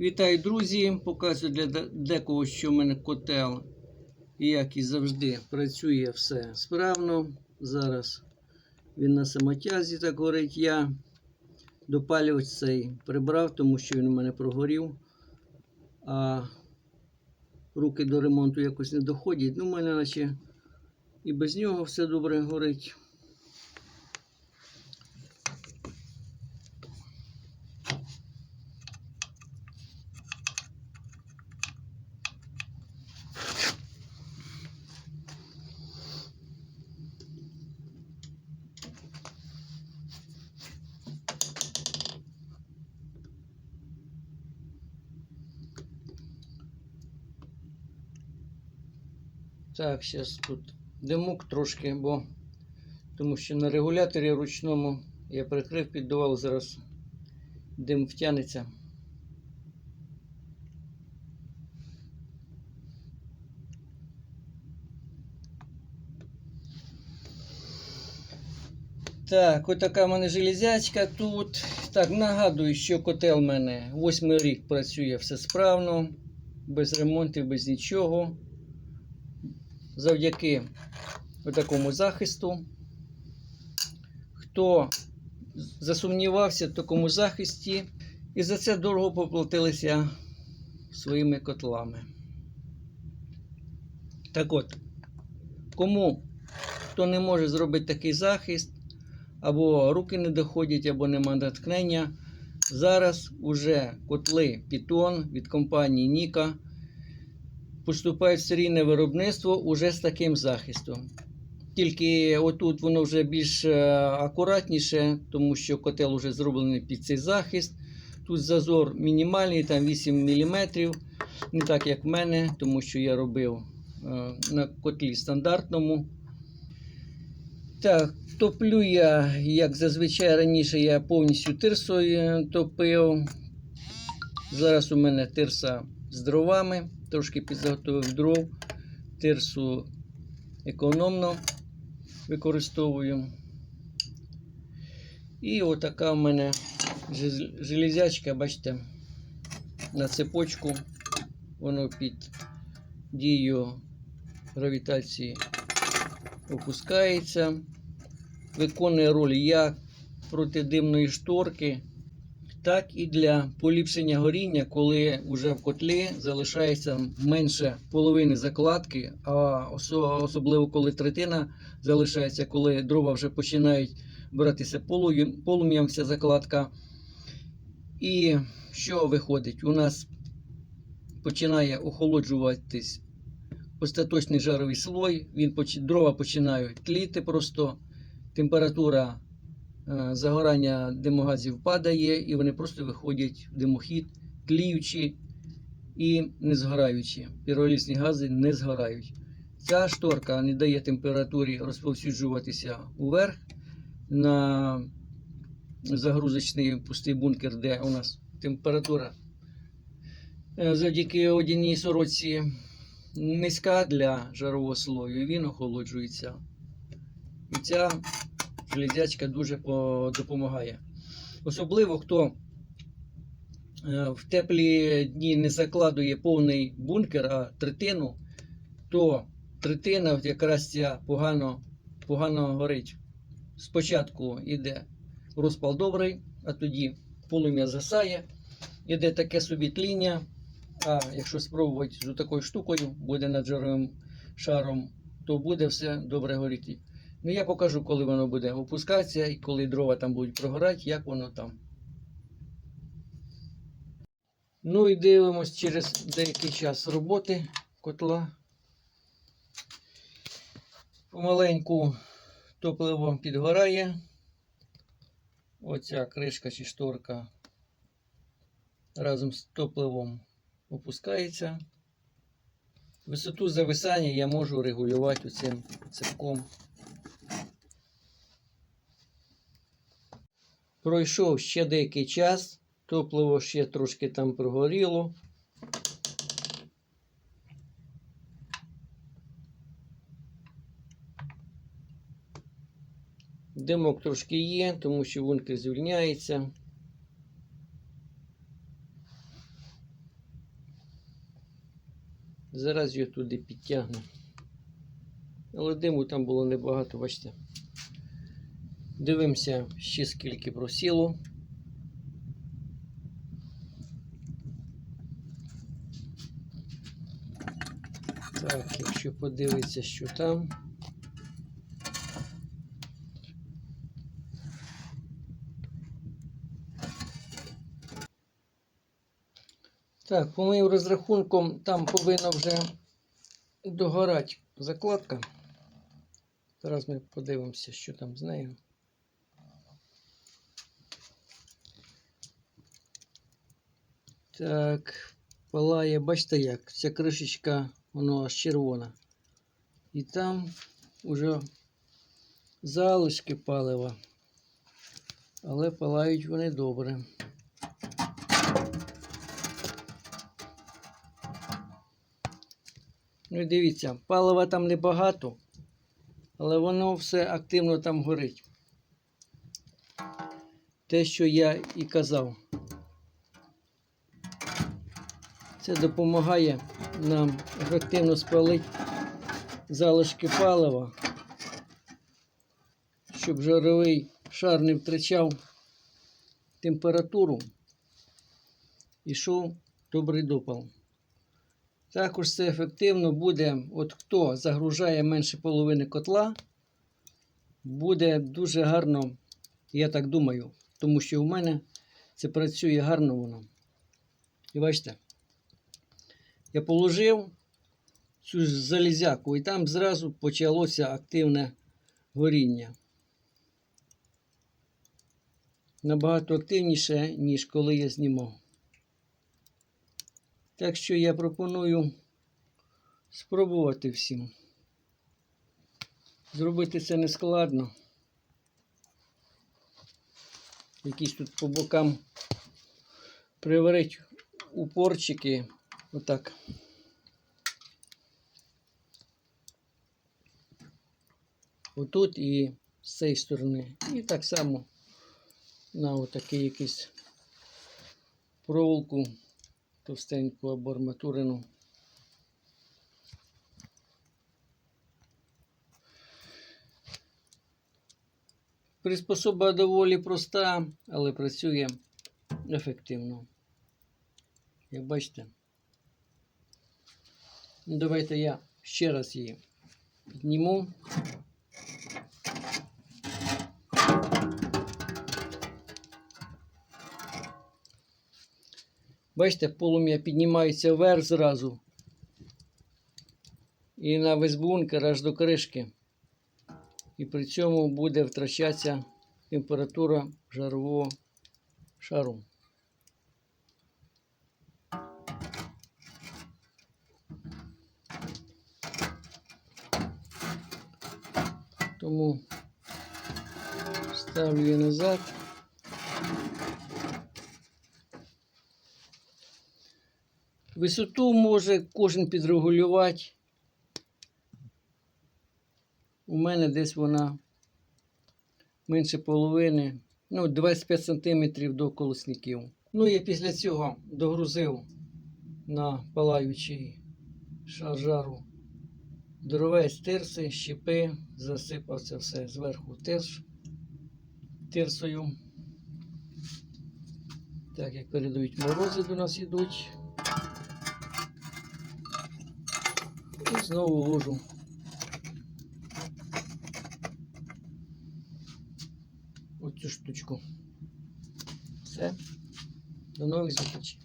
Вітаю, друзі! Показую для декого, що в мене котел, як і завжди, працює все справно. Зараз він на самотязі, так говорить, я допалювач цей прибрав, тому що він у мене прогорів. А руки до ремонту якось не доходять. Ну, в мене наче і без нього все добре горить. Так, зараз тут димок трошки, бо тому що на регуляторі ручному я прикрив, піддував, зараз дим втягнеться. Так, отака в мене железячка тут. Так, нагадую, що котел в мене восьмий рік працює все справно, без ремонтів, без нічого завдяки такому захисту. Хто засумнівався в такому захисті, і за це дорого поплатилися своїми котлами. Так от, кому хто не може зробити такий захист, або руки не доходять, або нема натхнення, зараз уже котли Python від компанії Ніка поступають в серійне виробництво уже з таким захистом. Тільки отут воно вже більш е, акуратніше, тому що котел вже зроблений під цей захист. Тут зазор мінімальний, там 8 мм. Не так, як в мене, тому що я робив е, на котлі стандартному. Так, топлю я, як зазвичай раніше, я повністю тирсою топив. Зараз у мене тирса з дровами, трошки підготовив дров, тирсу економно використовую. І отака в мене железячка, бачите, на цепочку. Воно під дією гравітації опускається. Виконує роль як протидимної шторки, так і для поліпшення горіння, коли вже в котлі залишається менше половини закладки, а особливо коли третина залишається, коли дрова вже починають братися полум'ям, вся закладка. І що виходить? У нас починає охолоджуватись остаточний жаровий слой, він дрова починають тліти просто, температура загорання димогазів падає, і вони просто виходять в димохід, тліючі і не згораючі. Піролісні гази не згорають. Ця шторка не дає температурі розповсюджуватися уверх на загрузочний пустий бункер, де у нас температура е, завдяки одній сорочці низька для жарового слою, він охолоджується. І ця железячка дуже допомагає. Особливо хто е, в теплі дні не закладує повний бункер, а третину, то третина якраз ця погано, погано горить. Спочатку йде розпал добрий, а тоді полум'я засає, іде таке собі тління. А якщо спробувати з такою штукою, буде над жаровим шаром, то буде все добре горіти. Ну, я покажу, коли воно буде опускатися і коли дрова там будуть прогорати, як воно там. Ну і дивимось через деякий час роботи котла. Помаленьку топливо підгорає. Оця кришка чи шторка разом з топливом опускається. Висоту зависання я можу регулювати цим цепком. Пройшов ще деякий час, топливо ще трошки там прогоріло. Димок трошки є, тому що бункер звільняється. Зараз його туди підтягне. Але диму там було небагато, бачите. Дивимося ще скільки просіло. Так, якщо подивитися, що там. Так, по моїм розрахункам, там повинна вже догорати закладка. Зараз ми подивимося, що там з нею. Так, палає, бачите як, ця кришечка, воно аж червона. І там уже залишки палива. Але палають вони добре. Ну і дивіться, палива там небагато, але воно все активно там горить. Те, що я і казав. Це допомагає нам ефективно спалити залишки палива, щоб жаровий шар не втрачав температуру і йшов добрий допал. Також це ефективно буде, от хто загружає менше половини котла, буде дуже гарно, я так думаю, тому що у мене це працює гарно воно. І бачите, я положив цю залізяку і там зразу почалося активне горіння. Набагато активніше, ніж коли я знімав. Так що я пропоную спробувати всім. Зробити це не складно. Якісь тут по бокам приварить упорчики. Отак. Отут і з цієї сторони. І так само на отакий якийсь проволоку товстеньку або арматурину. Приспособа доволі проста, але працює ефективно. Як бачите. Ну, Давайте я ще раз її підніму. Бачите, полум'я піднімається вверх зразу. І на весь бункер аж до кришки. І при цьому буде втрачатися температура жарового шару. Тому ставлю її назад. Висоту може кожен підрегулювати. У мене десь вона менше половини, ну, 25 см до колосників. Ну, я після цього догрузив на палаючий шар жару дровець тирси, щепи, засипав це все зверху теж тирсою. Так як передають морози до нас йдуть. І знову ложу. Оцю штучку. Все. До нових зустрічей.